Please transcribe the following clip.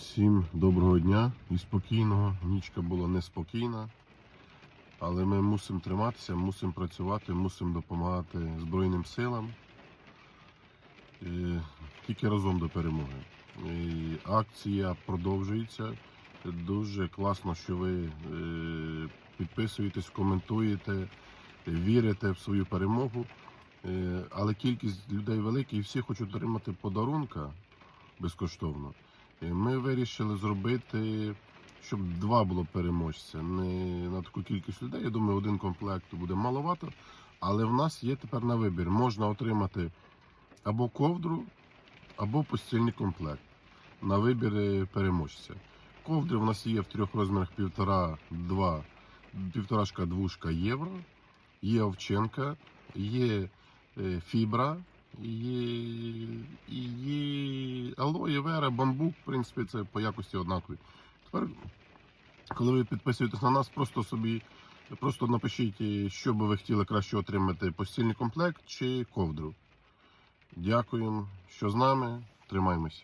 Всім доброго дня і спокійного. Нічка була неспокійна, але ми мусимо триматися, мусимо працювати, мусимо допомагати Збройним силам. Е, Тільки разом до перемоги. І акція продовжується. Дуже класно, що ви е, підписуєтесь, коментуєте, вірите в свою перемогу. Е, Але кількість людей велика і всі хочуть отримати подарунка безкоштовно. Ми вирішили зробити, щоб два було переможця. Не на таку кількість людей. Я думаю, один комплект буде маловато. Але в нас є тепер на вибір. Можна отримати або ковдру, або постільний комплект на вибір е, переможця. Ковдри в нас є в трьох розмірах півтора, два, півторашка, двушка євро. Є овчинка, є е, фібра, є, є алоє, вера, бамбук, в принципі, це по якості однакові. Тепер, коли ви підписуєтесь на нас, просто собі просто напишіть, е, що би ви хотіли краще отримати: постільний комплект чи ковдру. Дякуємо, що з нами. Тримаємося.